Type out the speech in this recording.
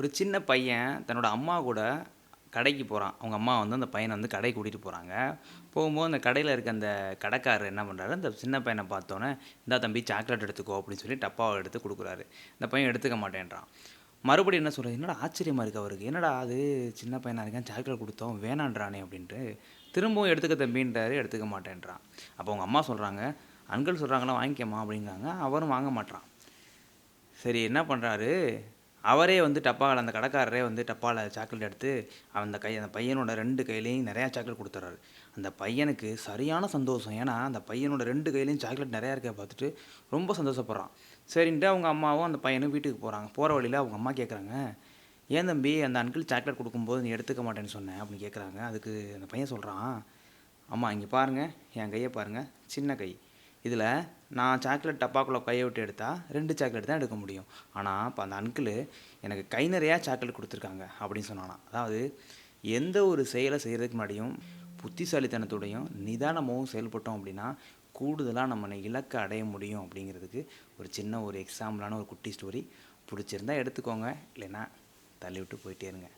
ஒரு சின்ன பையன் தன்னோட அம்மா கூட கடைக்கு போகிறான் அவங்க அம்மா வந்து அந்த பையனை வந்து கடைக்கு கூட்டிகிட்டு போகிறாங்க போகும்போது அந்த கடையில் இருக்க அந்த கடைக்காரர் என்ன பண்ணுறாரு அந்த சின்ன பையனை பார்த்தோன்னே இந்தா தம்பி சாக்லேட் எடுத்துக்கோ அப்படின்னு சொல்லி டப்பாவை எடுத்து கொடுக்குறாரு. இந்த பையன் எடுத்துக்க மாட்டேன்றான். மறுபடியும் என்ன சொல்கிறது என்னடா ஆச்சரியமாக இருக்குது அவருக்கு. என்னடா அது? சின்ன பையனாக இருக்கேன் சாக்லேட் கொடுத்தோம் வேணான்றானே அப்படின்ட்டு. திரும்பவும் எடுத்துக்க தம்பின்றாரு எடுத்துக்க மாட்டேன்றான். அப்போ அவங்க அம்மா சொல்கிறாங்க அன்கள் சொல்கிறாங்களா வாங்கிக்கம்மா அப்படிங்கிறாங்க. அவரும் வாங்க மாட்டான் சரி என்ன பண்ணுறாரு அவரே வந்து டப்பாவில் அந்த கடைக்காரரே வந்து டப்பாவில் சாக்லேட் எடுத்து அந்த கை அந்த பையனோட ரெண்டு கையிலையும் நிறையா சாக்லேட் கொடுத்துட்றாரு அந்த பையனுக்கு சரியான சந்தோஷம். ஏன்னா அந்த பையனோட ரெண்டு கையிலையும் சாக்லேட் நிறையா இருக்க பார்த்துட்டு ரொம்ப சந்தோஷப்படுறான். சரின்ட்டு அவங்க அம்மாவும் அந்த பையனும் வீட்டுக்கு போகிறாங்க போகிற வழியில் அவங்க அம்மா கேட்குறாங்க ஏன் தம்பி அந்த அன்கிள் சாக்லேட் கொடுக்கும்போது நீ எடுத்துக்க மாட்டேன்னு சொன்னேன் அப்படின்னு கேட்குறாங்க அதுக்கு அந்த பையன் சொல்கிறான் அம்மா இங்கே பாருங்கள் என் கையை பாருங்கள் சின்ன கை. இதில் நான் சாக்லேட் டப்பாக்குள்ளே கையை விட்டு எடுத்தால் ரெண்டு சாக்லேட் தான் எடுக்க முடியும். ஆனால் இப்போ அந்த அங்கிள் எனக்கு கை நிறையா சாக்லேட் கொடுத்துருக்காங்க அப்படின்னு சொன்னானா. அதாவது எந்த ஒரு செயலை செய்கிறதுக்கு முன்னாடியும் புத்திசாலித்தனத்தோடையும் நிதானமாகவும் செயல்பட்டோம் அப்படின்னா கூடுதலாக நம்ம இலக்கை அடைய முடியும் அப்படிங்கிறதுக்கு ஒரு சின்ன ஒரு எக்ஸாம்பிளான ஒரு குட்டி ஸ்டோரி பிடிச்சிருந்தா எடுத்துக்கோங்க. இல்லைன்னா தள்ளி விட்டு போயிட்டே இருங்க.